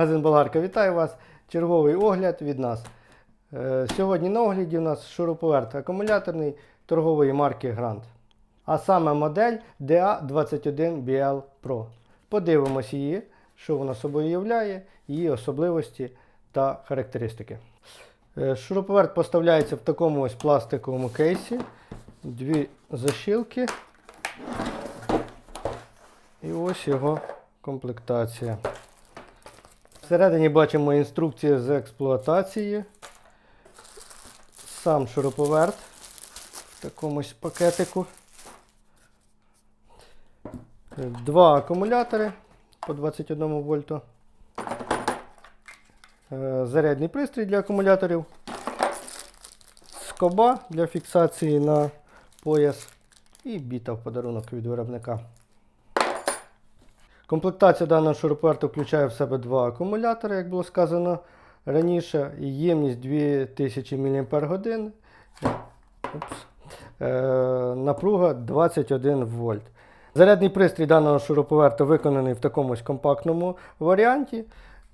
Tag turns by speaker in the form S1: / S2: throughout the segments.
S1: Магазин Болгарка, вітаю вас. Черговий огляд від нас. Е, Сьогодні на огляді у нас шуруповерт акумуляторний торгової марки Grand. А саме модель DA21BL Pro. Подивимось її, що вона собою являє, її особливості та характеристики. Е, Шуруповерт поставляється в такому ось пластиковому кейсі. Дві защілки. І ось його комплектація. Всередині бачимо інструкцію з експлуатації. Сам шуруповерт в такомусь пакетику. Два акумулятори по 21 вольту. Е, Зарядний пристрій для акумуляторів. Скоба для фіксації на пояс. І біта в подарунок від виробника. Комплектація даного шуруповерту включає в себе два акумулятори, як було сказано раніше. і Ємність 2000 мАч. Упс. Напруга 21 вольт. Зарядний пристрій даного шуруповерту виконаний в такому ось компактному варіанті.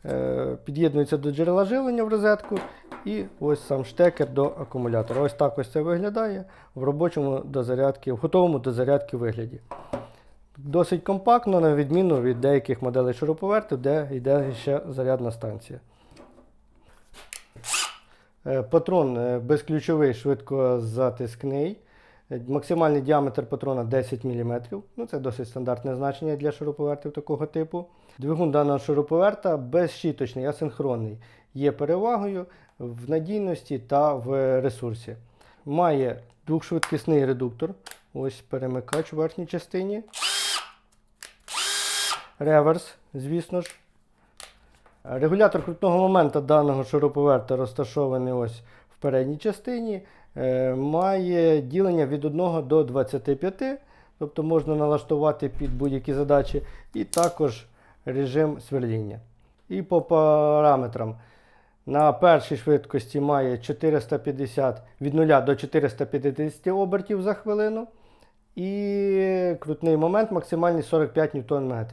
S1: Е, під'єднується до джерела живлення в розетку. І ось сам штекер до акумулятора. Ось так ось це виглядає в робочому до зарядки, в готовому до зарядки вигляді. Досить компактно, на відміну від деяких моделей шуруповертів, де йде ще зарядна станція. Е, Патрон е, безключовий швидкозатискний. Е, Максимальний діаметр патрона 10 мм. Ну, це досить стандартне значення для шуруповертів такого типу. Двигун даного шуруповерта безщіточний, асинхронний. Є перевагою в надійності та в ресурсі. Має двохшвидкісний редуктор. Ось перемикач у верхній частині. Реверс, звісно ж. Регулятор крутного моменту даного шуруповерта розташований ось в передній частині. Е, Має ділення від 1 до 25, тобто можна налаштувати під будь-які задачі, і також режим сверління. І по параметрам. На першій швидкості має 450 від 0 до 450 обертів за хвилину. І крутний момент максимальний 45 Нм.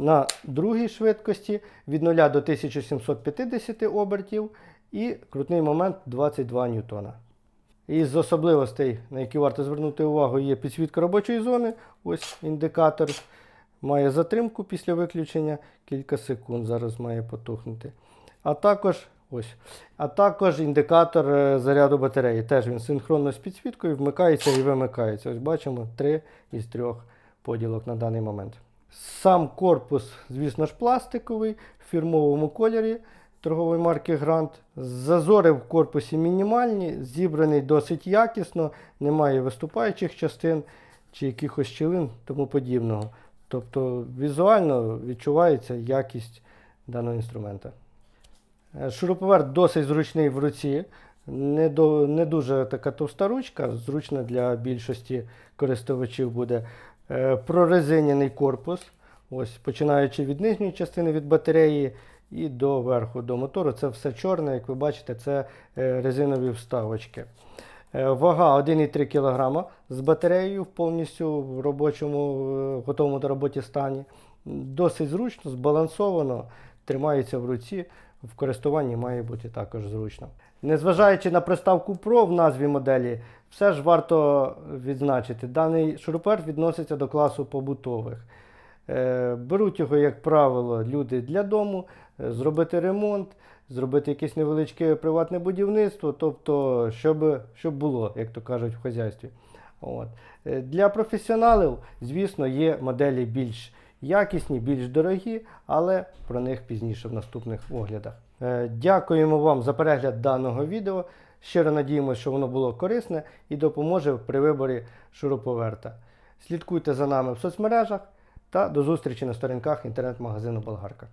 S1: На другій швидкості від 0 до 1750 обертів і крутний момент 22 ньютона. Із особливостей, на які варто звернути увагу, є підсвітка робочої зони. Ось індикатор має затримку після виключення кілька секунд. Зараз має потухнути. А також ось, а також індикатор е, заряду батареї. Теж він синхронно з підсвіткою вмикається і вимикається. Ось бачимо три із трьох поділок на даний момент. Сам корпус, звісно ж, пластиковий в фірмовому кольорі торгової марки Grand. Зазори в корпусі мінімальні, зібраний досить якісно, немає виступаючих частин чи якихось щілин тому подібного. Тобто візуально відчувається якість даного інструмента. Е, Шуруповерт досить зручний в руці. Не, до, не дуже така товста ручка, зручна для більшості користувачів буде. Е, Прорезиняний корпус. Ось, починаючи від нижньої частини від батареї і до верху, до мотору. Це все чорне, як ви бачите, це е, резинові вставочки. Е, Вага 1,3 кг з батареєю повністю в робочому, готовому до роботи стані. Досить зручно, збалансовано, тримається в руці. В користуванні має бути також зручно. Незважаючи на приставку Pro в назві моделі, все ж варто відзначити, даний шуруповерт відноситься до класу побутових. Е, Беруть його, як правило, люди для дому, е, зробити ремонт, зробити якесь невеличке приватне будівництво, тобто, щоб, щоб було, як то кажуть, в хазяйстві. От. Е, Для професіоналів, звісно, є моделі більш якісні, більш дорогі, але про них пізніше в наступних оглядах. Дякуємо вам за перегляд даного відео. Щиро надіємося, що воно було корисне і допоможе при виборі шуруповерта. Слідкуйте за нами в соцмережах та до зустрічі на сторінках інтернет-магазину Болгарка.